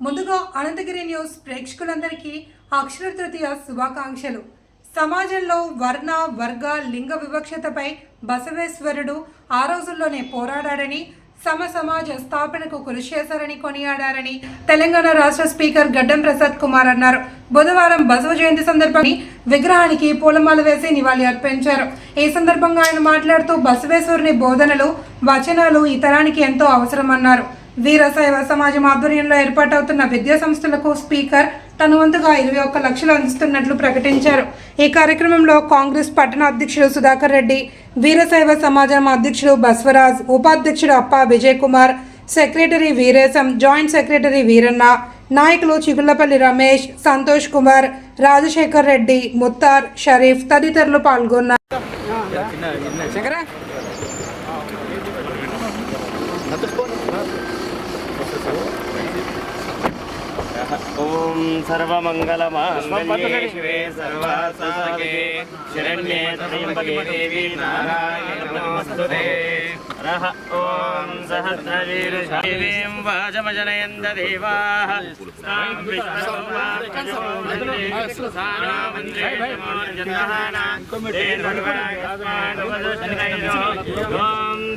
ముందుగా అనంతగిరి న్యూస్ ప్రేక్షకులందరికీ అక్షర తృతీయ శుభాకాంక్షలు. సమాజంలో వర్ణ వర్గ లింగ వివక్షతపై బసవేశ్వరుడు ఆ రోజుల్లోనే పోరాడారని సమ సమాజ స్థాపనకు కృషి చేశారని కొనియాడారని తెలంగాణ రాష్ట్ర స్పీకర్ గడ్డం ప్రసాద్ కుమార్ అన్నారు. బుధవారం బసవ జయంతి సందర్భంగా విగ్రహానికి పూలమాల వేసి నివాళి అర్పించారు. ఈ సందర్భంగా ఆయన మాట్లాడుతూ బసవేశ్వరుని బోధనలు వచనాలు ఈ తరానికి ఎంతో అవసరమన్నారు. వీరశైవ సమాజం ఆధ్వర్యంలో ఏర్పాటవుతున్న విద్యా సంస్థలకు స్పీకర్ తన వంతుగా ఇరవై ఒక్క లక్షలు అందిస్తున్నట్లు ప్రకటించారు. ఈ కార్యక్రమంలో కాంగ్రెస్ పట్టణ అధ్యక్షుడు సుధాకర్ రెడ్డి వీరశైవ సమాజం అధ్యక్షుడు బస్వరాజ్ ఉపాధ్యక్షుడు Appa Vijay Kumar secretary Veeresham joint secretary Veeranna నాయకులు చిగుళ్ళపల్లి రమేష్ సంతోష్ కుమార్ రాజశేఖర్ రెడ్డి ముత్తార్ షరీఫ్ తదితరులు పాల్గొన్నారు. ఓం సర్వమంగళమాంగళ్యే సర్వాసగే. శరణ్యే త్రయంబకే దేవి నారాయణ నమస్తే రహ ఓం సహస్రవీరుషాదేవీం వాజమజనయంద దేవాః.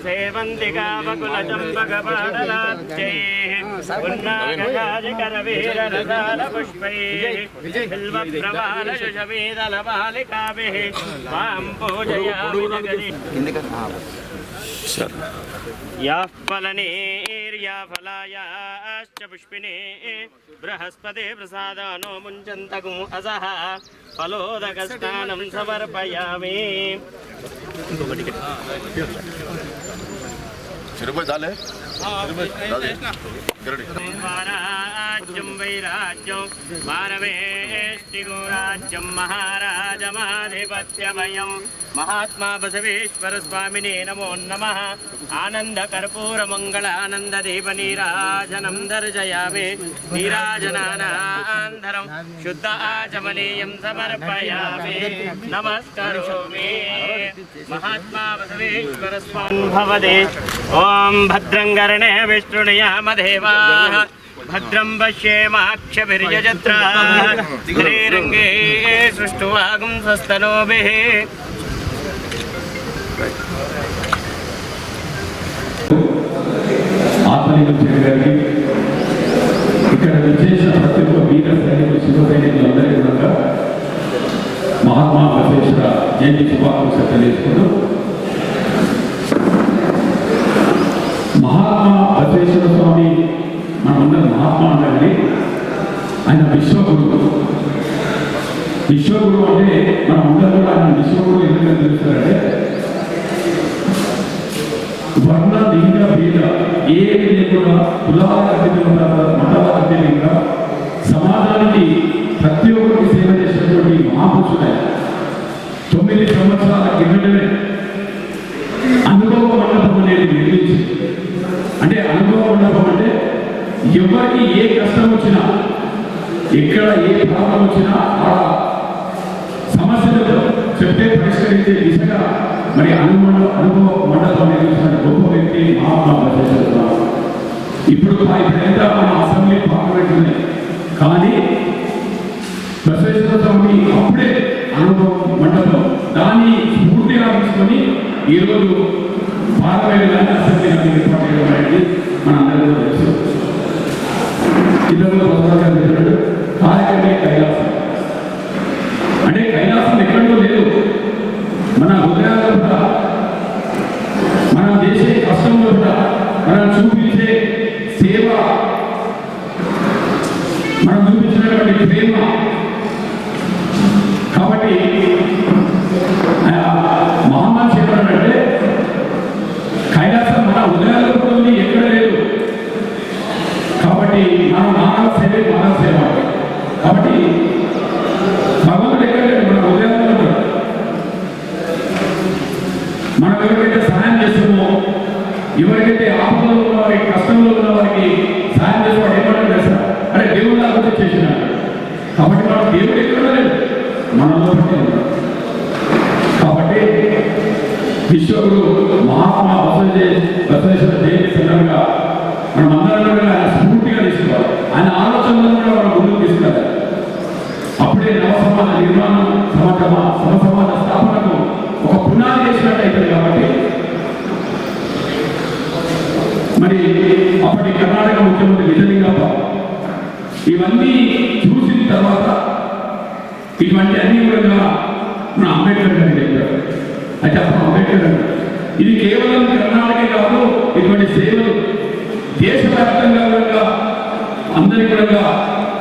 సేవంతి కావకుల చంపకపాడలాబ్జై ఉన్నాగరాజకరవీరరసాల పుష్పై బిల్వ ప్రవాల శుషమీదల బాలికాభి వాం పూజయామి జగది యాః పుష్పిణే బృహస్పతే ప్రసాదానో ముంచంతకు అసహ ఫలోదకస్థానం సమర్పయామి रुपये झाले మహారాజమాధిపత్యమయం మహాత్మా బసవేశ్వర స్వామినే నమో నమ ఆనంద కర్పూర మంగళానంద దీప నీరాజనం దర్శయామి నీరాజనానందరం శుద్ధ ఆచమనీయం సమర్పయామి నమస్కరోమి మహాత్మా బసవేశ్వర స్వామి భవదే ఓం भद्रं पश्ये श्रीरङ्गे हाँ। सुष्ठुवागं स्वस्तनोभिः। తొమ్మిది సంవత్సరాల కిందటనే అనుభవ మండపం అనేది నిర్మించి అంటే అనుభవ మండపం అంటే ఎవరికి ఏ కష్టం వచ్చినా ఎక్కడ ఏ ప్రాబ్లం వచ్చినా ఆ సమస్యలు చెప్తే పరిష్కరించే దిశగా మరి అనుమండ అనుభవ మండపం నిర్మించిన గొప్ప వ్యక్తి మహాత్మా ఇప్పుడు ఆ మన అసెంబ్లీ పార్లమెంట్ ఉంది. కానీ బసవేశ్వర స్వామి అప్పుడే అనుభవం మండలం దాన్ని స్ఫూర్తిగా తీసుకొని ఈరోజు పార్లమెంట్ అసెంబ్లీ ఏర్పాటు చేయడం అనేది మన అందరికీ తెలుసు. ఇద్దరు ప్రధానంగా చెప్పాడు. కార్యక్రమే కైలాసం? అంటే కైలాసం ఎక్కడో లేదు. మన హృదయాల్లో కూడా మనం చేసే కష్టంలో కూడా మనం చూపించే సేవ మనం చూపించినటువంటి ప్రేమ ఎవరికైతే ఆపదలో ఉన్న వారికి కష్టంలో ఉన్న వారికి దేశవ్యాప్తంగా కూడా అందరికీ కూడా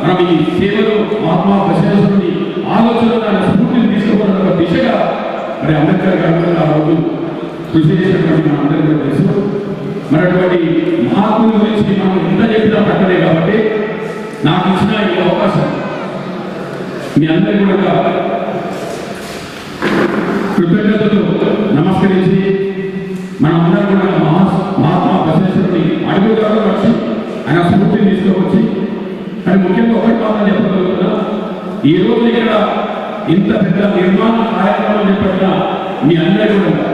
మనం ఈ సేవలో మహాత్మా బసవేశ్వరుని ఆలోచన స్ఫూర్తిని తీసుకోవడం ఒక దిశగా మరి అంబేద్కర్ గారు ఆ రోజు కృషి చేసినటువంటి మన అందరికీ తెలుసు. మరి మహాత్ముల గురించి మనం ఎంత చెప్పినా పట్టలే కాబట్టి నాకు ఇచ్చిన ఈ అవకాశం మీ అందరికీ కూడా కృతజ్ఞతతో నమస్కరించి మనం అందరం కూడా స్ఫూర్తిని తీసుకువచ్చి కానీ ముఖ్యంగా ఒకటి మాత్రం చెప్పగలుగుతున్నా ఈ రోజు ఇక్కడ ఇంత పెద్ద నిర్మాణ కార్యక్రమం చేపట్టిన మీ అందరికీ కూడా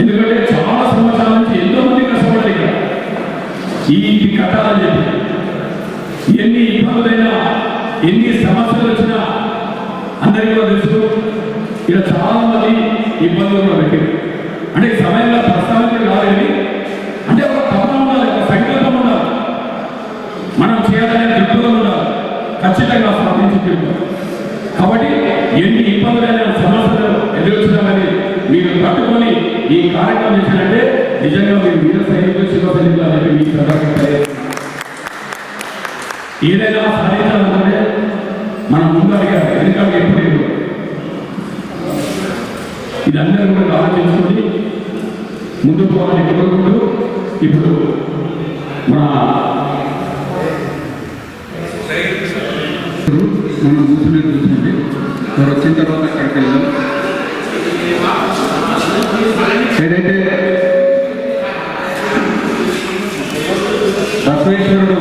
ఎందుకంటే చాలా సంవత్సరాల నుంచి ఎంతో మంది కష్టపడ్డారు ఇక్కడ. ఈ ఇంటి కట్టాలని చెప్పి. ఎన్ని ఇబ్బందులైనా ఎన్ని సమస్యలు వచ్చినా అందరికీ కూడా తెలుసు ఇక్కడ చాలా మంది ఇబ్బందులు కూడా పెట్టారు. అంటే సమయంలో ప్రస్తావించడం కాదని అంటే ఒక తపన ఉండాలి ఒక సంకల్పం ఉండాలి. మనం చేయాలనే ఖచ్చితంగా సాధించి కాబట్టి ఎన్ని ఇబ్బందులైన సమస్యలు ఎదురొచ్చినా కానీ మీరు తట్టుకొని ఈ కార్యక్రమం చేసినట్టే నిజంగా మీరు వీర సైనికులు శివ సైనికులు అనేది చెప్పి మీకు సందర్భంగా ఏదైనా సాధించాలంటే మనం ముందు అడిగారు ఎందుకంటే ఎప్పుడు ఇదందరూ కూడా ఆలోచించుకొని ముందు పోవాలని కోరుకుంటూ ఇప్పుడు మన మనం కూర్చుని కూర్చుంటే వారు వచ్చిన తర్వాత అక్కడికి వెళ్దాం? ఏదైతే బసవేశ్వరుడు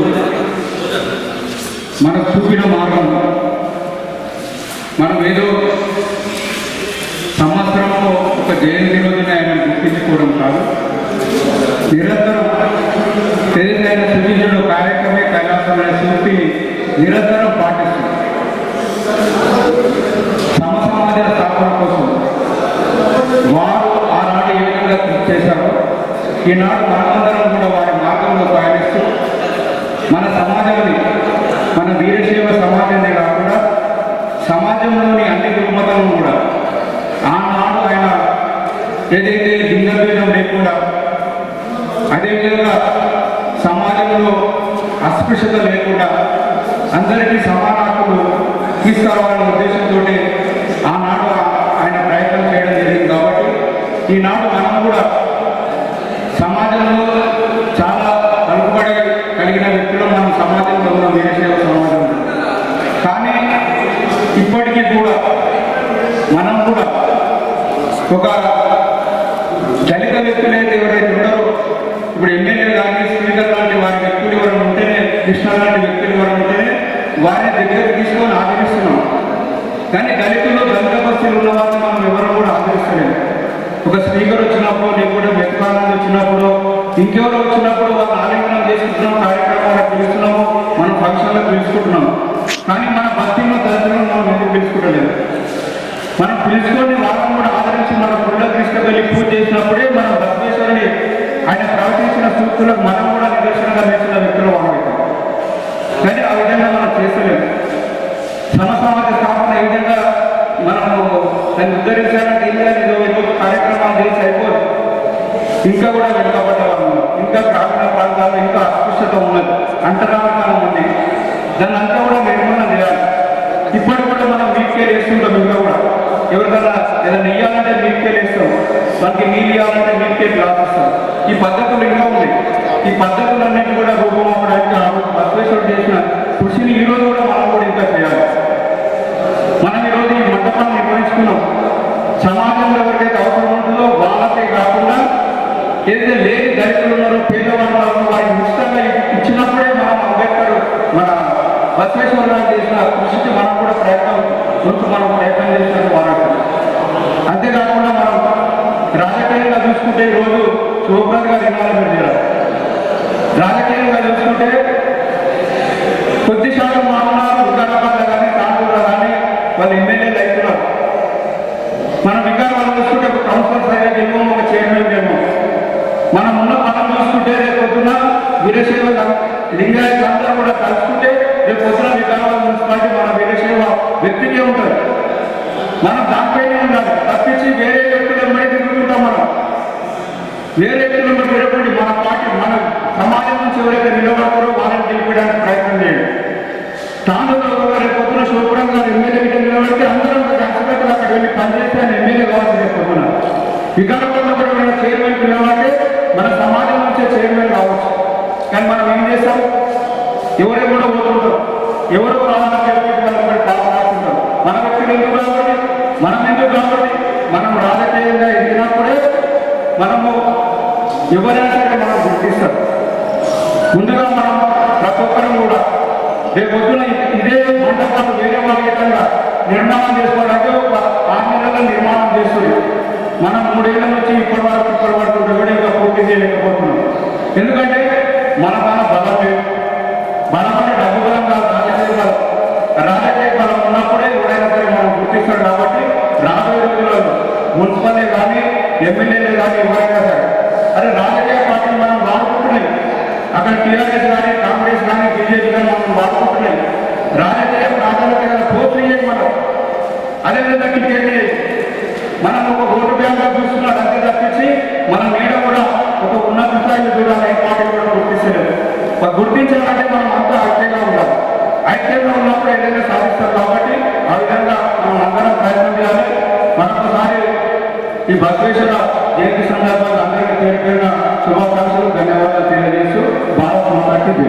మనకు చూపిన మార్గం మనం ఏదో సంవత్సరంలో ఒక జయంతి రోజున ఆయన గుర్తించుకోవడం కాదు. నిరంతరం తెలియదైన సుజీషుడు కార్యక్రమే కైలాసం అనే సూక్తిని నిరంతరం పాటిస్తారు ఈనాడు మనమందరం కూడా వారి మార్గంలో పయనిస్తూ మన సమాజాన్ని మన వీరశైవ సమాజాన్ని కాకుండా సమాజంలోని అన్ని రుగ్మతలను కూడా ఆనాడు ఆయన ఏదైతే లింగభేదం లేకుండా అదేవిధంగా సమాజంలో అస్పృశ్యత లేకుండా అందరికీ సమాన హక్కులు తీసుకురావాలనే ఉద్దేశంతో ఆనాడు ఆయన ప్రయత్నం చేయడం జరిగింది కాబట్టి ఈనాడు మనం కూడా సమాజంలో చాలా కలుపుబడి కలిగిన వ్యక్తులు మనం సమాజంలో ఉన్న వీరశైవ సమాజంలో కానీ ఇప్పటికీ కూడా మనం కూడా ఒక దళిత వ్యక్తులు అయితే ఎవరైతే ఉన్నారో ఇప్పుడు ఎమ్మెల్యే కానీ స్పీకర్ లాంటి వారి వ్యక్తులు ఎవరైనా ఉంటేనే కృష్ణ లాంటి వ్యక్తులు ఎవరైనా ఉంటేనే వారిని దగ్గరకు తీసుకొని ఆదరిస్తున్నాం. కానీ దళితుల్లో దళిత బస్తీలు ఉన్న వారిని మనం ఎవరు కూడా ఆదరిస్తలేము. ఒక స్పీకర్ వచ్చినప్పుడు లేకపోతే వ్యక్తానంద వచ్చినప్పుడు ఇంకెవరు వచ్చినప్పుడు వాళ్ళు ఆలింగనం చేసుకుంటున్నాం కార్యక్రమాలకు పిలుస్తున్నాము మనం ఫంక్షన్లకు పిలుచుకుంటున్నాము కానీ మన భక్తిలో దళితులను మనం ఎందుకు పిలుచుకుంటలేము మనం పిలుచుకొని వాళ్ళని కూడా ఆదరించి మన గుళ్ళ తీసుకువెళ్ళి పూజ చేసినప్పుడే మన భక్తేశ్వరుని ఆయన ప్రవచించిన సూక్తులకు మనం కూడా నిదర్శనంగా వేసిన వ్యక్తులు వాళ్ళు కానీ ఆ విధంగా మనం చేస్తలేము సమసమాజ స్థాపన ఈ విధంగా మనము దాన్ని ఉద్ధరించాలంటే ఏం చేయాలి? ఏదో కార్యక్రమాలు చేసి అయిపోదు. ఇంకా కూడా వెనుకబడ్డ ఇంకా గ్రామీణ ప్రాంతాల్లో ఇంకా అస్పృశ్యత ఉన్నది. అంటరాకాలం ఉంది. దాన్ని అంతా కూడా నిర్మూలన చేయాలి. ఇప్పుడు కూడా మనం మీకే చేస్తుంటాం. ఎవరికన్నా ఏదైనా ఇయ్యాలంటే మీకే వేస్తాం. మనకి నీళ్ళు ఇవ్వాలంటే మీకే గ్లాస్ ఇస్తాం ఈ పద్ధతులు ఇంకా ఉన్నాయి ఈ పద్ధతులన్నింటినీ కూడా రూపమవడానికి ఆ రోజు బసవేశ్వరుడు చేసిన కృషిని ఈ రోజు కూడా మనం కూడా ఇంకా చేయాలి. మనం ఈరోజు ఈ మండపాన్ని నిర్వహించుకున్నాం సమాజంలో ఎవరికైతే అవసరం ఉంటుందో వాళ్ళకే కాకుండా ఏదైతే లేని దళితులు ఉన్నారో పేదవాళ్ళు ఉన్నారో వారికి ఉచితంగా ఇచ్చినప్పుడే మనం అంబేద్కర్ మన బసవేశ్వర గారు చేసిన కృషికి మనం కూడా ప్రయత్నం కొంచెం మనం ప్రయత్నం చేసినట్టు వాడటం అంతేకాకుండా మనం రాజకీయంగా చూసుకుంటే ఈరోజు శివప్రసాద్ గారు ఇవాళ పెట్టారు రాజకీయంగా చూసుకుంటే కొద్ది శాతం మాట్లాడారు వికారాబాద్లో కానీ కాన్పూర్లో కానీ వాళ్ళు ఎమ్మెల్యేలు అవుతున్నారు. మనం వికారాబాద్ చూసుకుంటే ఒక కౌన్సిలర్ సైడ్ ఏమో ఒక చైర్మన్ ఏమో మనం ఉన్న పదం చూసుకుంటే రేపు పొద్దున వీరశైవ లింగాయత్ అందరూ కూడా కలుసుకుంటే రేపు పొద్దున వికారాబాద్ మున్సిపాలిటీ మన వీరశైవ వ్యక్తికే ఉంటుంది. మనం దానిపైనే ఉండాలి. తప్పించి వేరే వ్యక్తులు ఎమ్మడి తిరుగుతుంటాం మనం వేరే వ్యక్తులు బట్టి మన పార్టీ మన సమాజం నుంచి ఎవరైతే నిలబడతారో వాళ్ళని గెలిపడానికి ప్రయత్నం చేయండి. తాను రేపు పొద్దున శివపురం గారు ఎమ్మెల్యే గిట్ట నిలబడితే అందరం కష్టపడి అక్కడ వెళ్ళి పనిచేస్తే ఆయన ఎమ్మెల్యే కావాల్సి రేపు పొద్దున. వికారాబాద్లో కూడా మన చైర్మన్ నిలబడితే మన సమాజం నుంచే చైర్మన్ కావచ్చు. కానీ మనం ఏం చేస్తాం? ఎవరే కూడా పోతుంటాం ఎవరు రావాలని చెప్పి మనం కూడా పాల్గొంటుంటాం మన వ్యక్తులు ఎందుకు కాబట్టి మనం ఎందుకు కాబట్టి మనం రాజకీయంగా ఎదిగినప్పుడే మనము ఎవరైనా సరే మనం గుర్తిస్తాం ముందుగా మనం ప్రతి ఒక్కరం కూడా రేపు పొద్దున ఇదే మండపాలు వేరే వాళ్ళ విధంగా నిర్మాణం చేసుకోవడానికి ఒక ఆరు నెలల నిర్మాణం చేస్తుంది. మనం మూడేళ్ళ నుంచి ఇప్పటి వరకు ఇప్పటి వరకు ఎవడేగా ఇంకా పూర్తి చేయలేకపోతున్నాం. ఎందుకంటే మన మన బలం లేదు. మన మన డబ్బు బలం కాదు రాజకీయ బలం. రాజకీయ బలం ఉన్నప్పుడే ఎవరైనా సరే మనం గుర్తిస్తాడు కాబట్టి రాబోయే రోజుల్లో మున్సిపలే కానీ ఎమ్మెల్యేలే కానీ ఎవరైనా సరే అరే రాజకీయ పార్టీలు మనం వాడుకుంటున్నాయి. అక్కడ టీఆర్ఎస్ కానీ కాంగ్రెస్ కానీ బీజేపీ కానీ మనం వాడుకుంటున్నాయి. రాజకీయ ప్రాధాన్యత పోటీ చేయండి మనం. అదేవిధంగా టికెట్ మనం ఒక ఓటు బ్యాంక్ చూస్తున్నాడు అంతే తప్పించి మన మీద కూడా ఒక ఉన్నత స్థాయిలో చూడాలి ఏ పార్టీ కూడా గుర్తించలేదు. గుర్తించాలంటే మనం అంతా ఐక్యంగా ఉండాలి. ఐక్యంగా ఉన్నప్పుడు ఏదైనా సాధిస్తారు కాబట్టి ఆ విధంగా మనం అందరం ప్రయత్నం చేయాలి. మరొకసారి ఈ బసవేశ్వర జయంతి సందర్భంగా పేరు పేరున శుభాకాంక్షలు ధన్యవాదాలు తెలియజేస్తూ భారత మాతాకి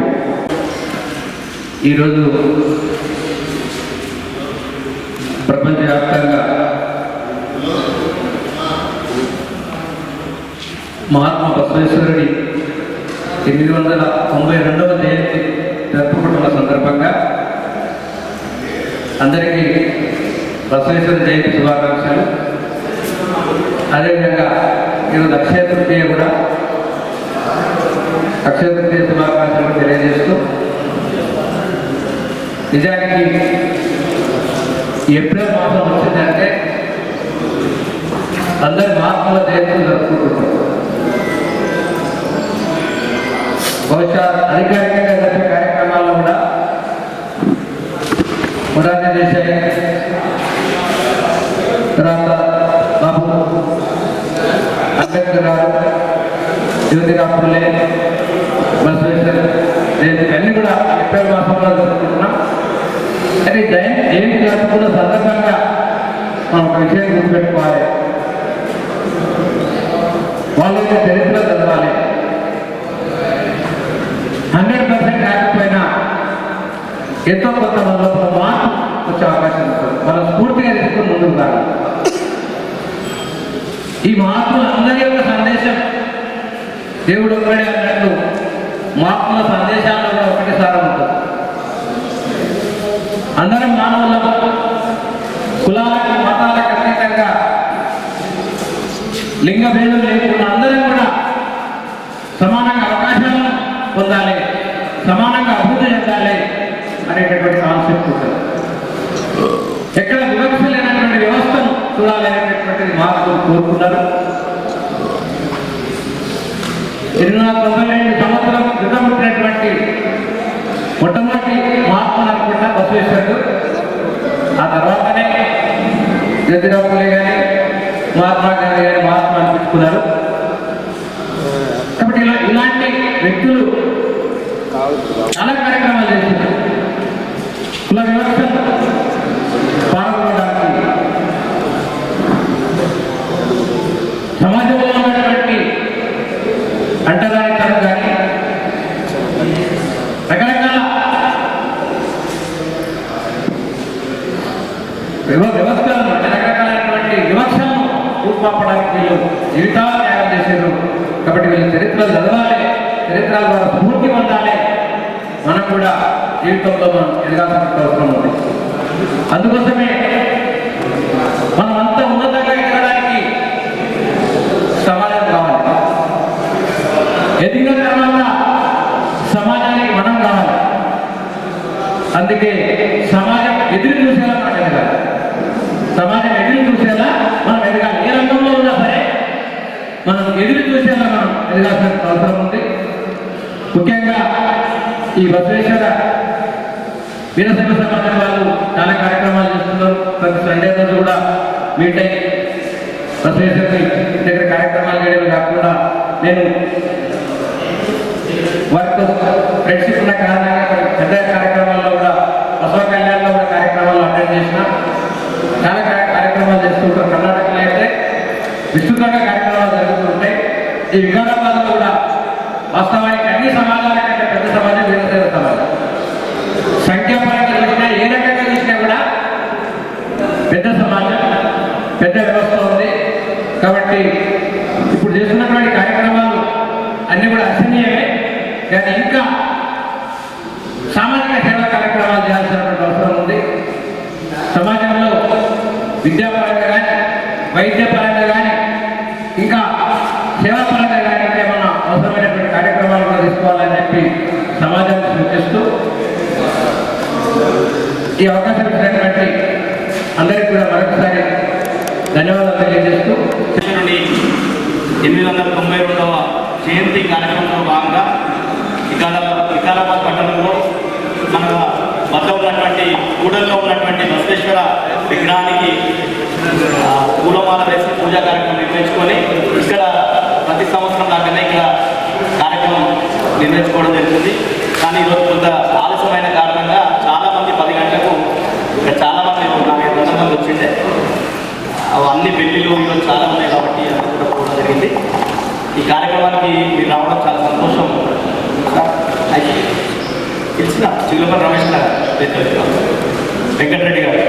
ఈరోజు ప్రపంచవ్యాప్తంగా మహాత్మా బసవేశ్వరుడి ఎనిమిది వందల తొంభై రెండవ జయంతి జరుపుకుంటున్న సందర్భంగా అందరికీ బసవేశ్వర జయంతి శుభాకాంక్షలు అదేవిధంగా ఈరోజు అక్షయ తృతీయ కూడా అక్షయ తృతీయ శుభాకాంక్షలు తెలియజేస్తూ నిజానికి ఏప్రిల్ మాసం వచ్చిందంటే అందరి మహాత్ముల జయంతులు జరుపుకుంటున్నారు. బహుశా అధికారికంగా జరిపే కార్యక్రమాల్లో కూడా మొరార్జీ దేశాయ్ తర్వాత బాబు అంబేద్కర్ గారు జ్యోతిరావు ఫులే బసవేశ్వర్ నేను ఇవన్నీ కూడా ఏప్రిల్ మాసంలో జరుపుకుంటున్నాం. అయితే జయంతి జయంతి జరుపుకున్న సందర్భంగా మనం ఒక విషయం గుర్తుపెట్టుకోవాలి. వాళ్ళ యొక్క చరిత్ర చదవాలి. హండ్రెడ్ పర్సెంట్ కాకపోయినా ఎంతో కొంత మన లోపల మార్పు వచ్చే అవకాశం ఉంటుంది. మనం స్ఫూర్తిగా తీసుకుని ముందుకు రావాలి. ఈ మహాత్ముల అందరి యొక్క సందేశం. దేవుడు ఒక్కడే అన్నట్టు మహాత్ముల సందేశాల్లో కూడా ఒకటి సారం ఉంటుంది. అందరం మానవులం. కులాలకు మతాలకు అతీతంగా లింగ భేదం లేకుండా అందరం కూడా సమానంగా అవకాశాలను పొందాలి సమానంగా అభివృద్ధి చెందాలి అనేటటువంటి కాన్సెప్ట్ ఉంటుంది. ఎక్కడ వివక్ష లేనటువంటి వ్యవస్థను చూడాలి అనేటటువంటిది మార్పులు కోరుకున్నారు. ఎనిమిది వందల తొంభై రెండు సంవత్సరం క్రితం పుట్టినటువంటి మొట్టమొదటి మహాత్మా అనుకుంటా బసవేశ్వరుడు ఆ తర్వాతనే జ్యోతిరావు పూలే గారి మహాత్మా గాంధీ గారి మహాత్మా అనిపించుకున్నారు. కాబట్టి ఇలా ఇలాంటి వ్యక్తులు చాలా కార్యక్రమాలు చేసింది కుల వ్యవస్థ పాల్గొనడానికి సమాజంలో ఉన్నటువంటి రూపాపడానికి వీళ్ళు జీవితాలు త్యాగం చేశారు. కాబట్టి వీళ్ళ చరిత్రలు చదవాలి. చరిత్రల ద్వారా స్ఫూర్తి పొందాలి. మనం కూడా జీవితంలో మనం ఎదగాల్సిన అవసరం ఉంది. అందుకోసమే మనం అంత ఉన్నతంగా ఎదగడానికి సమాజం కావాలి. ఎదిగిన తర్వాత సమాజానికి మనం కావాలి. అందుకే సమాజం ఎదురు చూసేలా మనం ఎదగాలి. సమాజం ఎదురు చూసేలా మనం ఎదగాలి ఏ రంగంలో ఉన్నా సరే మనం ఎదురు చూసేలా మనం ఎదగాల్సిన అవసరం ఉంది. ముఖ్యంగా ఈ బసవేశ్వర వీరసేవ సమాజం వాళ్ళు చాలా కార్యక్రమాలు చేస్తున్నారు. ప్రతి సండే రోజు కూడా మీట్ అయ్యి బసవేశ్వరి దగ్గర కార్యక్రమాలు చేయడం కాకుండా నేను వారితో ఫ్రెండ్షిప్ ఉన్న కారణంగా పెద్ద కార్యక్రమాల్లో కూడా బసవ కళ్యాణంలో కూడా కార్యక్రమాలు అటెండ్ చేసిన చాలా కార్యక్రమాలు చేస్తుంటారు కర్ణాటక అయితే విస్తృతంగా కార్యక్రమాలు జరుగుతుంటాయి ఈ వికారాబాద్లో కూడా వాస్తవానికి అన్ని సమాజాల కంటే పెద్ద సమాజం వీరశైవ సమాజం. సంఖ్యాపరంగా చూసినా ఏ రకంగా చూసినా కూడా పెద్ద సమాజం పెద్ద వ్యవస్థ ఉంది. కాబట్టి ఇప్పుడు చేస్తున్నటువంటి కార్యక్రమాలు అన్ని కూడా అసహనీయమే కానీ ఇంకా సామాజిక సేవా కార్యక్రమాలు చేయాల్సినటువంటి అవసరం ఉంది. సమాజంలో విద్యాపరంగా కానీ వైద్యపరంగా కానీ ఇంకా సేవాపరంగా కానీ ఇంకేమన్నా అవసరమైనటువంటి కార్యక్రమాలు కూడా తీసుకోవాలని చెప్పి సమాజాన్ని సూచిస్తూ ఈ అవకాశం ఇచ్చినటువంటి అందరికీ కూడా మరొకసారి ధన్యవాదాలు తెలియజేస్తూ నుండి ఎనిమిది వందల తొంభై రెండవ జయంతి కార్యక్రమంలో భాగంగా వికారా వికారాబాద్ పట్టణంలో మన వద్ద ఉన్నటువంటి కూడల్లో ఉన్నటువంటి బసవేశ్వర విగ్రహానికి పూలమాల వేసి పూజా కార్యక్రమం నిర్వహించుకొని ఇక్కడ ప్రతి సంవత్సరం లాగానే ఇక్కడ కార్యక్రమం నిర్వహించుకోవడం జరుగుతుంది. కానీ ఈరోజు కొంత ఆలస్యమైన కారణంగా చాలా మంది పది గంటలకు ఇక్కడ చాలా మంది నాకు వంద మంది వచ్చిండే అవి అన్ని పెళ్ళిలు ఈరోజు చాలా ఉన్నాయి కాబట్టి అది కూడా పోవడం జరిగింది ఈ కార్యక్రమానికి మీరు రావడం చాలా సంతోషం అయితే తెలిసిన చిగులపల్లి రమేష్ గారు వెంకటరెడ్డి గారు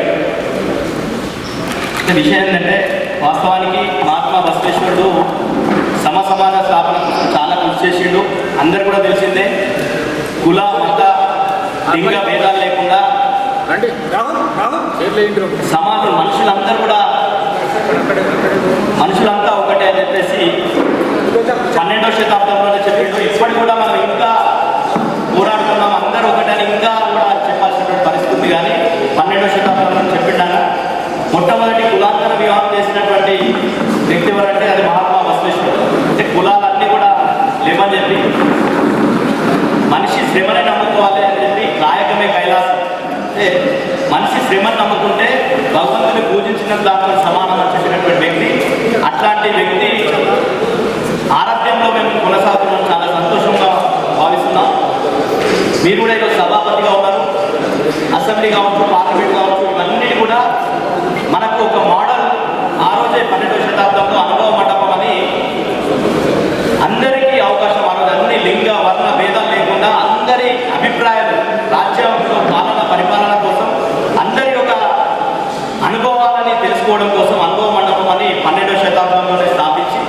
అంటే విషయం ఏంటంటే వాస్తవానికి మహాత్మా బసవేశ్వరుడు సమ సమాజ స్థాపన చాలా కృషి చేసిండు. అందరు కూడా తెలిసిందే కుల మత లింగ భేదాలు లేకుండా సమాజం మనుషులందరూ కూడా మనుషులంతా ఒకటే అని చెప్పేసి పన్నెండవ శతాబ్దంలోనే చెప్పిండు ఇప్పటికి కూడా మనం ఇంకా పోరాడుతున్నాం అందరూ ఒకటని ఇంకా కూడా చెప్పాల్సినటువంటి పరిస్థితి ఉంది కానీ పన్నెండవ శతాబ్దంలో చెప్పిండాను మొట్టమొదటి కులాంతర వివాహం చేసినటువంటి వ్యక్తి ఎవరంటే అది మహాత్మా బసవేశ్వరుడు అంటే కులాలన్నీ కూడా లేమని చెప్పి మనిషి శ్రమని నమ్ముకోవాలి అని చెప్పి నాయకమే కైలాసం. అంటే మనిషి శ్రమని నమ్ముకుంటే భగవంతుని పూజించిన దాంట్లో సమానం అని చెప్పినటువంటి వ్యక్తి అట్లాంటి వ్యక్తి ఆరాధ్యంలో మేము కొనసాగుతున్నాం. చాలా సంతోషంగా భావిస్తున్నాం. మీరు కూడా ఈరోజు సభాపతిగా ఉన్నారు. అసెంబ్లీ కావచ్చు పార్లమెంట్ కావచ్చు ఇవన్నీ కూడా మనకు ఒక మోడల్ ఆ రోజే పన్నెండవ శతాబ్దంలో అనుభవ మండపం అని అందరికీ అవకాశం ఆ రోజు అన్ని లింగ వర్ణ భేదాలు లేకుండా అందరి అభిప్రాయాలు రాజ్యంలో పాలన పరిపాలన కోసం అందరి యొక్క అనుభవాలని తెలుసుకోవడం కోసం అనుభవ మండపం అని పన్నెండవ శతాబ్దంలోనే స్థాపించి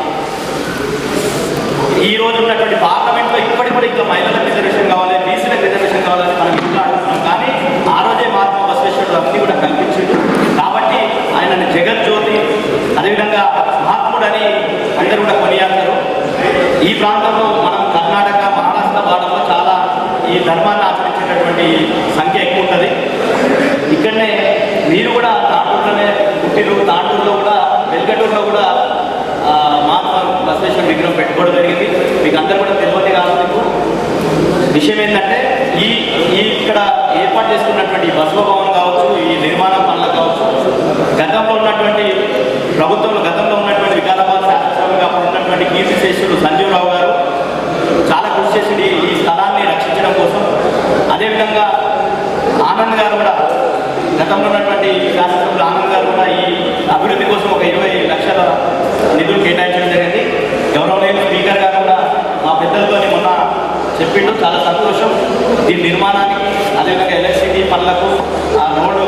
ఈ రోజు ఉన్నటువంటి పార్లమెంట్లో ఇప్పటికి కూడా ఇంకా మహిళలకు రిజర్వేషన్ కావాలి బీసీలకు రిజర్వేషన్ కావాలని మనం ఇంట్లో అడుగుతున్నాం కానీ ఆ రోజే మహాత్మా బసవేశ్వరుడు అన్ని కూడా కల్పించిండు కాబట్టి ఆయనని జగజ్యోతి అదేవిధంగా మహాత్ముడని అందరూ కూడా కొనియాడతారు ఈ ప్రాంతంలో మనం కర్ణాటక మహారాష్ట్ర భాగంలో చాలా ఈ ధర్మాన్ని ఆచరించేటటువంటి సంఖ్య ఎక్కువ ఉంటుంది ఇక్కడనే మీరు కూడా తాండూరులోనే పుట్టిరు తాండూరులో కూడా వెల్గటూరులో కూడా ఆ, మహాత్మా విగ్రహం పెట్టుకోవడం జరిగింది. మీకు అందరూ కూడా తెలియదు కాదు మీకు. విషయం ఏంటంటే ఈ ఈ ఇక్కడ ఏర్పాటు చేసుకున్నటువంటి ఈ బసవ భవన్ కావచ్చు ఈ నిర్మాణం పనులు కావచ్చు గతంలో ఉన్నటువంటి ప్రభుత్వంలో గతంలో ఉన్నటువంటి వికారాబాద్ శాసనసభగా ఉన్నటువంటి ఉన్నటువంటి కీర్తిశేషుడు సంజీవరావు గారు చాలా కృషి చేసి ఈ స్థలాన్ని రక్షించడం కోసం. అదేవిధంగా ఆనంద్ గారు కూడా గతంలో ఉన్నటువంటి శాసనసభ్యులు ఆనంద్ గారు కూడా ఈ అభివృద్ధి కోసం ఒక ఇరవై లక్షల నిధులు కేటాయించడం జరిగింది. గౌరవనీయులు స్పీకర్ గారు కూడా మా పెద్దలతో మొన్న చెప్పిండు చాలా సంతోషం. దీని నిర్మాణానికి అదేవిధంగా ఎలక్ట్రిసిటీ పనులకు ఆ రోడ్డు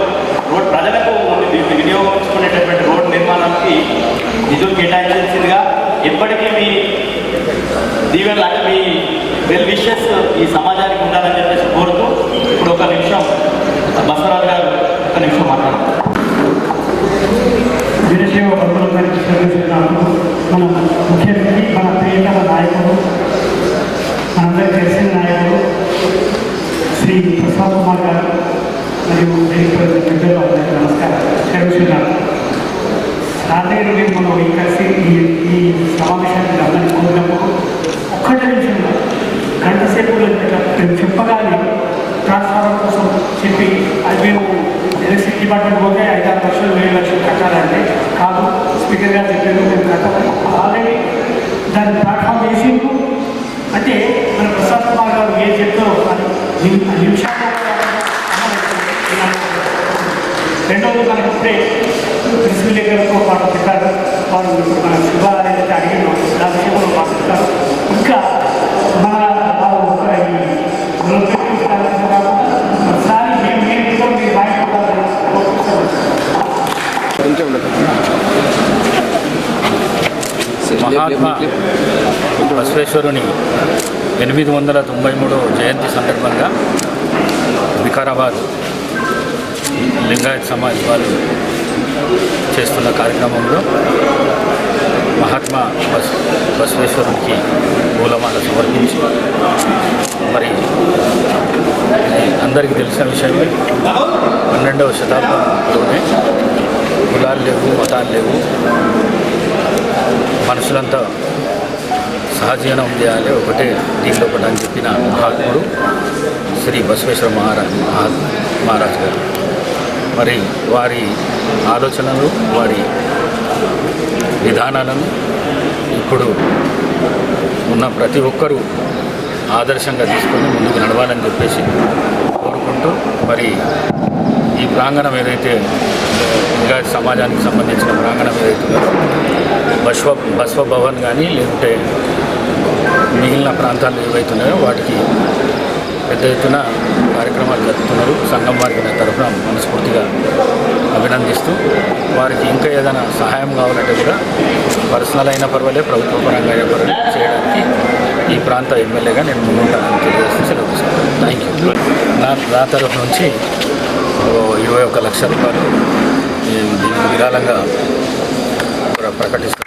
రోడ్ ప్రజలకు దీన్ని వినియోగించుకునేటటువంటి రోడ్డు నిర్మాణానికి నిధులు కేటాయించాల్సిందిగా ఎప్పటికీ మీ దీవెనలు అంటే మీ వెల్ విషెస్ ఈ సమాజానికి ఉండాలని చెప్పేసి కోరుతూ ఇప్పుడు ఒక నిమిషం బసవరాజు గారు ఒక నిమిషం మాట్లాడారు వీరశైవ బంధువులందరికీ చదివిస్తున్నారు మన ముఖ్య వ్యక్తి మన ప్రియతమ నాయకుడు మనందరికీ తెలిసిన నాయకుడు శ్రీ ప్రసాద్ కుమార్ గారు మరియు వేదికపై అందరికీ నమస్కారం చదివిస్తున్నారు రాత్రి దగ్గర మనం ఈ కలిసి ఈ ఈ సమావేశానికి అందరినీ కోరినప్పుడు ఒక్కటే నిమిషంలో గంట సేపు మేము చెప్పగానే ట్రాన్స్ఫార్మర్ కోసం చెప్పి అది మేము ఎలక్ట్రిసిటీ డిపార్ట్మెంట్ పోతే ఐదు ఆరు లక్షలు ఏడు లక్షలు కట్టాలంటే కాదు స్పీకర్ గారు చెప్పారు మేము కట్టాలి ఆల్రెడీ దాన్ని ప్లాట్ఫామ్ వేసిండు అంటే మన ప్రసాద్ కుమార్ గారు ఏం చెప్తారో అది నిమిషాలు రెండవది మనకు ఇప్పుడే ప్రిన్సిపల్ విలేకరులతో పాటు పెట్టారు వారు మన శుభ ఏదైతే దాని విషయంలో మాట్లాడతారు ఇంకా మన ఒకసారి మేము మీరు మహాత్మా బసవేశ్వరుని ఎనిమిది వందల తొంభై మూడు జయంతి సందర్భంగా వికారాబాద్ లింగాయత్ సమాజ్ వారు చేస్తున్న కార్యక్రమంలో మహాత్మా బస్ బసవేశ్వరునికి మూలమాల సమర్పించి మరి అందరికీ తెలిసిన విషయమే. పన్నెండవ శతాబ్దంలోనే కులాలు లేవు మతాలు లేవు. మనుషులంతా సహజీవనం చేయాలి. ఒకటే దీనిలో ఒకటి అని చెప్పిన మహాత్ముడు శ్రీ బసవేశ్వర మహారాజ్ మహా మహారాజ్ గారు. మరి వారి ఆలోచనలు వారి విధానాలను ఇప్పుడు ఉన్న ప్రతి ఒక్కరూ ఆదర్శంగా తీసుకొని ముందుకు నడవాలని చెప్పేసి కోరుకుంటూ మరి ఈ ప్రాంగణం ఏదైతే ఇంకా సమాజానికి సంబంధించిన ప్రాంగణం ఏదైతే బస్వ బస్వ భవన్ కానీ లేకుంటే మిగిలిన ప్రాంతాలు ఏవైతున్నాయో వాటికి పెద్ద ఎత్తున కార్యక్రమాలు జరుపుతున్నారు. సంఘం వారికి నా తరఫున మనస్ఫూర్తిగా అభినందిస్తూ వారికి ఇంకా ఏదైనా సహాయం కావాలంటే కూడా పర్సనల్ అయినా పర్వాలే ప్రభుత్వ పరంగా అయినా పర్వాలే చేయడానికి ఈ ప్రాంత ఎమ్మెల్యేగా నేను ముందుంటానని తెలియజేస్తూ సెలవు థ్యాంక్ యూ నా నా తరఫు నుంచి ఇరవై ఒక లక్ష రూపాయలు దీనికి విరాళంగా ప్రకటిస్తాను ప్రకటిస్తున్నాను.